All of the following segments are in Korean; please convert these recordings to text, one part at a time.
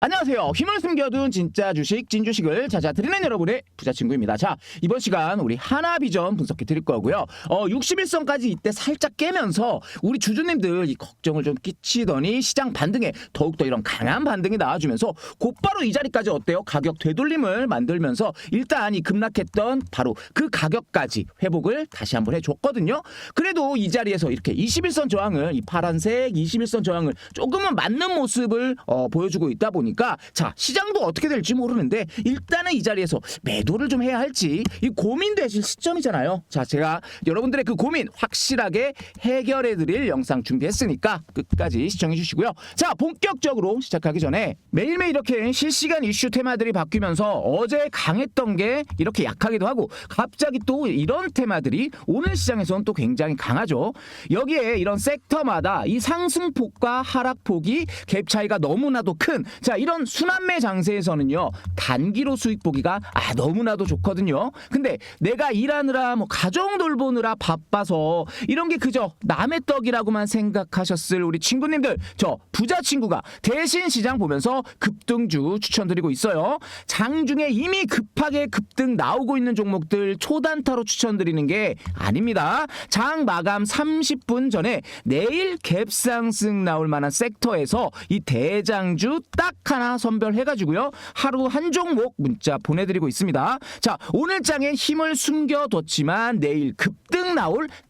안녕하세요. 힘을 숨겨둔 진짜 주식, 찐주식을 찾아드리는 여러분의 부자친구입니다. 자, 이번 시간 우리 하나비전 분석해 드릴 거고요. 어, 61선까지 이때 살짝 깨면서 우리 주주님들 이 걱정을 좀 끼치더니 시장 반등에 더욱더 이런 강한 반등이 나와주면서 곧바로 이 자리까지 어때요? 가격 되돌림을 만들면서 일단 이 급락했던 바로 그 가격까지 회복을 다시 한번 해줬거든요. 그래도 이 자리에서 이렇게 21선 저항을 이 파란색 21선 저항을 조금은 맞는 모습을 어, 보여주고 있다 보니 까 자 시장도 어떻게 될지 모르는데 일단은 이 자리에서 매도를 좀 해야 할지 이 고민되실 시점이잖아요. 자 제가 여러분들의 그 고민 확실하게 해결해드릴 영상 준비했으니까 끝까지 시청해 주시고요. 자 본격적으로 시작하기 전에 매일매일 이렇게 실시간 이슈 테마들이 바뀌면서 어제 강했던 게 이렇게 약하기도 하고 갑자기 또 이런 테마들이 오늘 시장에서는 또 굉장히 강하죠. 여기에 이런 섹터마다 이 상승폭과 하락폭이 갭 차이가 너무나도 큰 자 이런 순환매 장세에서는요 단기로 수익 보기가 아 너무나도 좋거든요. 근데 내가 일하느라 뭐 가정 돌보느라 바빠서 이런 게 그저 남의 떡이라고만 생각하셨을 우리 친구님들 저 부자 친구가 대신 시장 보면서 급등주 추천드리고 있어요. 장 중에 이미 급하게 급등 나오고 있는 종목들 초단타로 추천드리는 게 아닙니다. 장 마감 30분 전에 내일 갭상승 나올 만한 섹터에서 이 대장주 딱 하나 선별해가지고요. 하루 한 종목 문자 보내드리고 있습니다. 자, 오늘 장에 힘을 숨겨뒀지만 내일 급등 나올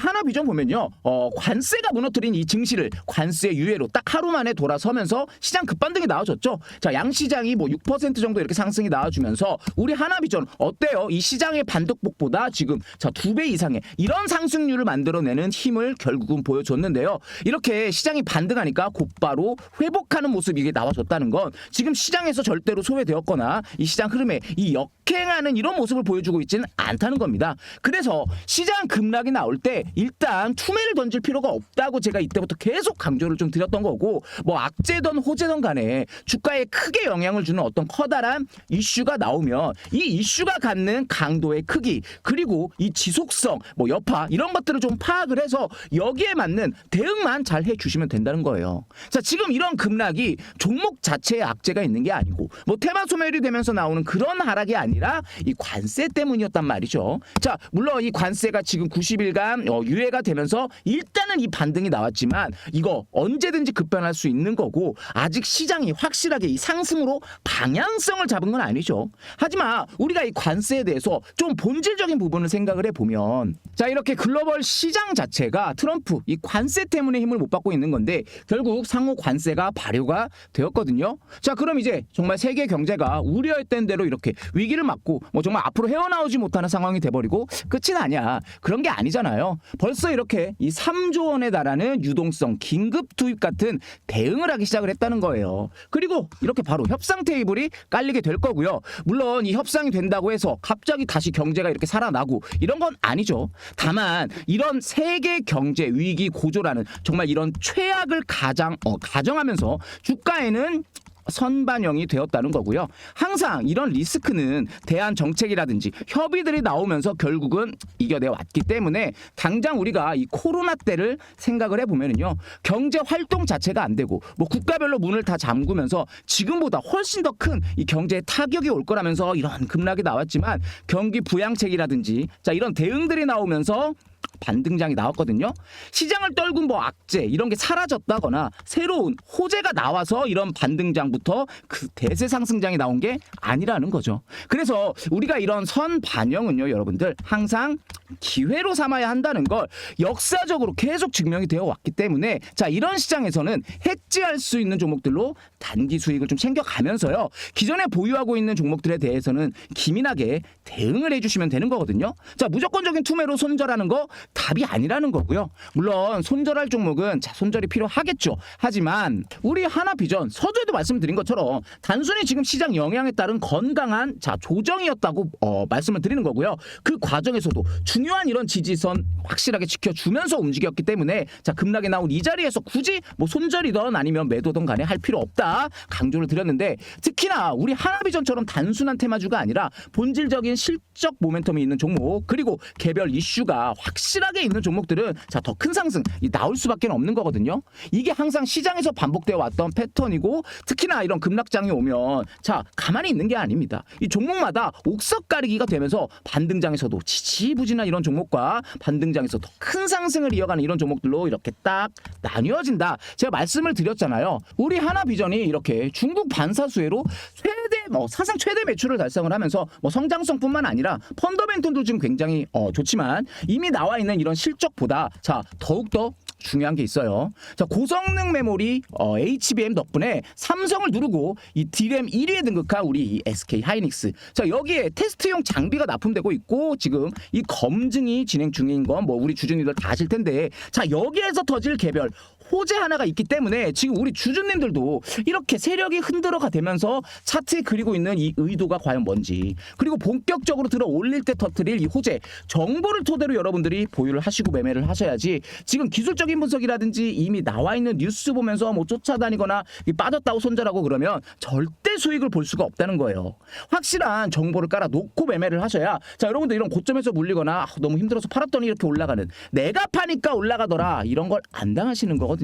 하나 비전 보면요. 어, 관세가 무너뜨린 이 증시를 관세 유예로 딱 하루 만에 돌아서면서 시장 급반등이 나와줬죠. 자 양 시장이 뭐 6% 정도 이렇게 상승이 나와주면서 우리 하나 비전 어때요? 이 시장의 반등폭보다 지금 자 두 배 이상의 이런 상승률을 만들어내는 힘을 결국은 보여줬는데요. 이렇게 시장이 반등하니까 곧바로 회복하는 모습이 이게 나와줬다는 건 지금 시장에서 절대로 소외되었거나 이 시장 흐름에 이 역행하는 이런 모습을 보여주고 있지는 않다는 겁니다. 그래서 시장 급락이 나올 때 일단 투매를 던질 필요가 없다고 제가 이때부터 계속 강조를 좀 드렸던 거고 뭐 악재든 호재든 간에 주가에 크게 영향을 주는 어떤 커다란 이슈가 나오면 이 이슈가 갖는 강도의 크기 그리고 이 지속성 뭐 여파 이런 것들을 좀 파악을 해서 여기에 맞는 대응만 잘 해주시면 된다는 거예요. 자 지금 이런 급락이 종목 자체에 악재가 있는 게 아니고 뭐 테마 소멸이 되면서 나오는 그런 하락이 아니라 이 관세 때문이었단 말이죠. 자 물론 이 관세가 지금 90일간 어, 유예가 되면서 일단 은 이 반등이 나왔지만 이거 언제든지 급변할 수 있는 거고 아직 시장이 확실하게 이 상승으로 방향성을 잡은 건 아니죠. 하지만 우리가 이 관세에 대해서 좀 본질적인 부분을 생각을 해보면 자 이렇게 글로벌 시장 자체가 트럼프 이 관세 때문에 힘을 못 받고 있는 건데 결국 상호 관세가 발효가 되었거든요. 자 그럼 이제 정말 세계 경제가 우려했던 대로 이렇게 위기를 맞고 뭐 정말 앞으로 헤어나오지 못하는 상황이 돼버리고 끝이 나냐 그런 게 아니잖아요. 벌써 이렇게 이 3조 원에 달하는 유동성 긴급 투입 같은 대응을 하기 시작을 했다는 거예요. 그리고 이렇게 바로 협상 테이블이 깔리게 될 거고요. 물론 이 협상이 된다고 해서 갑자기 다시 경제가 이렇게 살아나고 이런 건 아니죠. 다만 이런 세계 경제 위기 고조라는 정말 이런 최악을 가장 어, 가정하면서 주가에는 선반영이 되었다는 거고요. 항상 이런 리스크는 대한 정책이라든지 협의들이 나오면서 결국은 이겨내 왔기 때문에 당장 우리가 이 코로나 때를 생각을 해보면은요 경제 활동 자체가 안 되고 뭐 국가별로 문을 다 잠그면서 지금보다 훨씬 더 큰 이 경제에 타격이 올 거라면서 이런 급락이 나왔지만 경기 부양책이라든지 자 이런 대응들이 나오면서 반등장이 나왔거든요. 시장을 떨군 뭐 악재 이런 게 사라졌다거나 새로운 호재가 나와서 이런 반등장부터 그 대세 상승장이 나온 게 아니라는 거죠. 그래서 우리가 이런 선 반영은요, 여러분들 항상 기회로 삼아야 한다는 걸 역사적으로 계속 증명이 되어 왔기 때문에 자 이런 시장에서는 해지할 수 있는 종목들로 단기 수익을 좀 챙겨가면서요 기존에 보유하고 있는 종목들에 대해서는 기민하게 대응을 해주시면 되는 거거든요. 자 무조건적인 투매로 손절하는 거 답이 아니라는 거고요. 물론 손절할 종목은 자 손절이 필요하겠죠. 하지만 우리 하나비전 서두에도 말씀드린 것처럼 단순히 지금 시장 영향에 따른 건강한 자 조정이었다고 어, 말씀을 드리는 거고요. 그 과정에서도 중요한 이런 지지선 확실하게 지켜주면서 움직였기 때문에 자 급락에 나온 이 자리에서 굳이 뭐 손절이든 아니면 매도든 간에 할 필요 없다 강조를 드렸는데 특히나 우리 하나비전처럼 단순한 테마주가 아니라 본질적인 실적 모멘텀이 있는 종목 그리고 개별 이슈가 확 실하게 있는 종목들은 자 더 큰 상승 이 나올 수밖에 없는 거거든요. 이게 항상 시장에서 반복되어 왔던 패턴이고 특히나 이런 급락장이 오면 자 가만히 있는 게 아닙니다. 이 종목마다 옥석 가리기가 되면서 반등장에서도 지지부진한 이런 종목과 반등장에서 더 큰 상승을 이어가는 이런 종목들로 이렇게 딱 나뉘어진다. 제가 말씀을 드렸잖아요. 우리 하나 비전이 이렇게 중국 반사수혜로 최대 뭐 사상 최대 매출을 달성을 하면서 뭐 성장성뿐만 아니라 펀더멘털도 지금 굉장히 어, 좋지만 이미 나와 있는 이런 실적보다 자 더욱 더 중요한 게 있어요. 자 고성능 메모리 어, HBM 덕분에 삼성을 누르고 이 D램 1위에 등극한 우리 이 SK 하이닉스. 자 여기에 테스트용 장비가 납품되고 있고 지금 이 검증이 진행 중인 건 뭐 우리 주주님들 다 아실 텐데 자 여기에서 터질 개별 호재 하나가 있기 때문에 지금 우리 주주님들도 이렇게 세력이 흔들어가 되면서 차트에 그리고 있는 이 의도가 과연 뭔지 그리고 본격적으로 들어 올릴 때 터트릴 이 호재 정보를 토대로 여러분들이 보유를 하시고 매매를 하셔야지 지금 기술적인 분석이라든지 이미 나와 있는 뉴스 보면서 뭐 쫓아다니거나 이 빠졌다고 손절하고 그러면 절대 수익을 볼 수가 없다는 거예요. 확실한 정보를 깔아 놓고 매매를 하셔야 자 여러분들 이런 고점에서 물리거나 아, 너무 힘들어서 팔았더니 이렇게 올라가는 내가 파니까 올라가더라 이런 걸 안 당하시는 거거든요.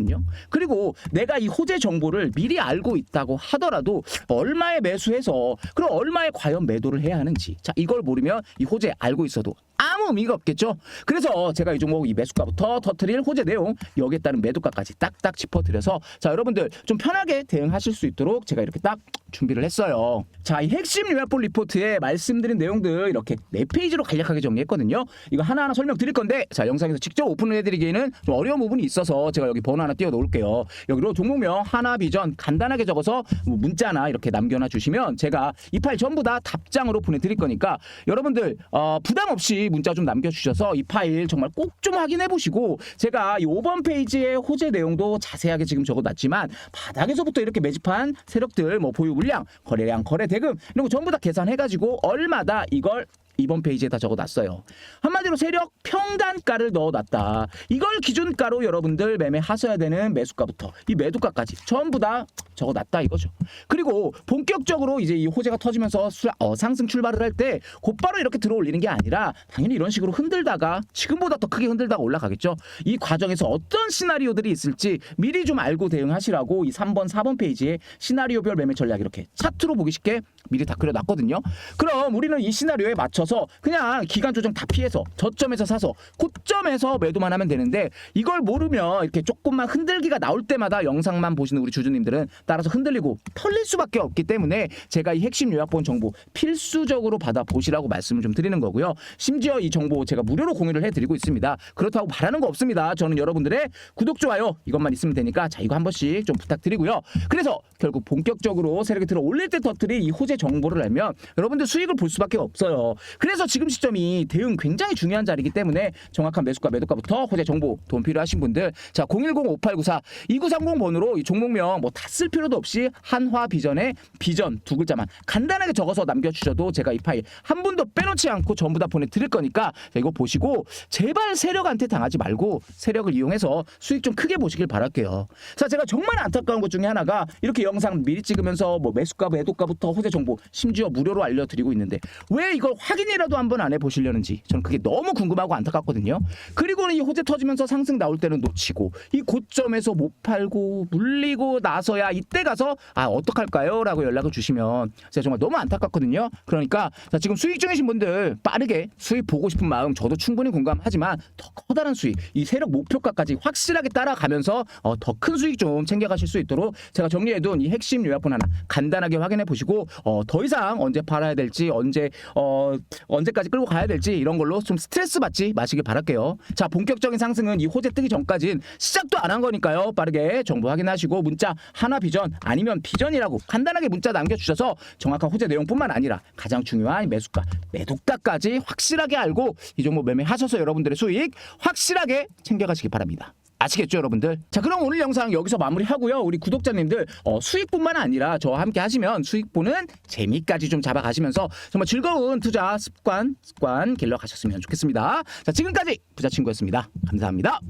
그리고 내가 이 호재 정보를 미리 알고 있다고 하더라도 얼마에 매수해서 그럼 얼마에 과연 매도를 해야 하는지. 자 이걸 모르면 이 호재 알고 있어도 아무 의미가 없겠죠. 그래서 제가 이 종목 이 매수가부터 터트릴 호재 내용 여기에 따른 매도가까지 딱딱 짚어드려서 자 여러분들 좀 편하게 대응하실 수 있도록 제가 이렇게 딱 준비를 했어요. 자 이 핵심 요약본 리포트에 말씀드린 내용들 이렇게 네 페이지로 간략하게 정리했거든요. 이거 하나하나 설명드릴 건데 자 영상에서 직접 오픈을 해드리기에는 좀 어려운 부분이 있어서 제가 여기 번호 하나 띄워 놓을게요. 여기로 종목명 하나 비전 간단하게 적어서 뭐 문자나 이렇게 남겨놔 주시면 제가 이 파일 전부 다 답장으로 보내드릴 거니까 여러분들 어, 부담 없이 문자 좀 남겨주셔서 이 파일 정말 꼭 좀 확인해 보시고 제가 이 5번 페이지의 호재 내용도 자세하게 지금 적어놨지만 바닥에서부터 이렇게 매집한 세력들 뭐 보유 물량, 거래량, 거래 대금 이런 거 전부 다 계산해가지고 얼마다 이걸 이번 페이지에 다 적어놨어요. 한마디로 세력 평단가를 넣어놨다. 이걸 기준가로 여러분들 매매하셔야 되는 매수가부터 이 매도가까지 전부 다 적어놨다 이거죠. 그리고 본격적으로 이제 이 호재가 터지면서 수- 어, 상승 출발을 할 때 곧바로 이렇게 들어올리는 게 아니라 당연히 이런 식으로 흔들다가 지금보다 더 크게 흔들다가 올라가겠죠. 이 과정에서 어떤 시나리오들이 있을지 미리 좀 알고 대응하시라고 이 3번, 4번 페이지에 시나리오별 매매 전략 이렇게 차트로 보기 쉽게 미리 다 그려놨거든요. 그럼 우리는 이 시나리오에 맞춰서 그냥 기간 조정 다 피해서 저점에서 사서 고점에서 매도만 하면 되는데 이걸 모르면 이렇게 조금만 흔들기가 나올 때마다 영상만 보시는 우리 주주님들은 따라서 흔들리고 털릴 수밖에 없기 때문에 제가 이 핵심 요약본 정보 필수적으로 받아 보시라고 말씀을 좀 드리는 거고요. 심지어 이 정보 제가 무료로 공유를 해드리고 있습니다. 그렇다고 바라는 거 없습니다. 저는 여러분들의 구독 좋아요 이것만 있으면 되니까 자 이거 한 번씩 좀 부탁드리고요. 그래서 결국 본격적으로 세력이 들어 올릴 때 터뜨린 이 호재 정보를 알면 여러분들 수익을 볼 수밖에 없어요. 그래서 지금 시점이 대응 굉장히 중요한 자리이기 때문에 정확한 매수가 매도가부터 호재 정보 도움 필요하신 분들 자 010-5894-2930 번호로 이 종목명 뭐 다 쓸 필요도 없이 한화 비전의 비전 두 글자만 간단하게 적어서 남겨주셔도 제가 이 파일 한 분도 빼놓지 않고 전부 다 보내드릴 거니까 자, 이거 보시고 제발 세력한테 당하지 말고 세력을 이용해서 수익 좀 크게 보시길 바랄게요. 자 제가 정말 안타까운 것 중에 하나가 이렇게 영상 미리 찍으면서 뭐 매수가 매도가부터 호재 정보 심지어 무료로 알려드리고 있는데 왜 이걸 확인 확인이라도 한번 안 해보시려는지 저는 그게 너무 궁금하고 안타깝거든요. 그리고는 이 호재 터지면서 상승 나올 때는 놓치고 이 고점에서 못 팔고 물리고 나서야 이때 가서 아 어떡할까요? 라고 연락을 주시면 제가 정말 너무 안타깝거든요. 그러니까 자, 지금 수익 중이신 분들 빠르게 수익 보고 싶은 마음 저도 충분히 공감하지만 더 커다란 수익 이 세력 목표가까지 확실하게 따라가면서 어, 더 큰 수익 좀 챙겨가실 수 있도록 제가 정리해둔 이 핵심 요약본 하나 간단하게 확인해 보시고 어, 더 이상 언제 팔아야 될지 언제 어, 언제까지 끌고 가야 될지 이런 걸로 좀 스트레스 받지 마시길 바랄게요. 자 본격적인 상승은 이 호재 뜨기 전까진 시작도 안 한 거니까요. 빠르게 정보 확인하시고 문자 하나 비전 아니면 비전이라고 간단하게 문자 남겨주셔서 정확한 호재 내용뿐만 아니라 가장 중요한 매수가 매도가까지 확실하게 알고 이 종목 매매하셔서 여러분들의 수익 확실하게 챙겨가시기 바랍니다. 아시겠죠 여러분들? 자 그럼 오늘 영상 여기서 마무리하고요. 우리 구독자님들 어, 수익뿐만 아니라 저와 함께 하시면 수익 보는 재미까지 좀 잡아가시면서 정말 즐거운 투자 습관 습관 길러 가셨으면 좋겠습니다. 자 지금까지 부자 친구였습니다. 감사합니다.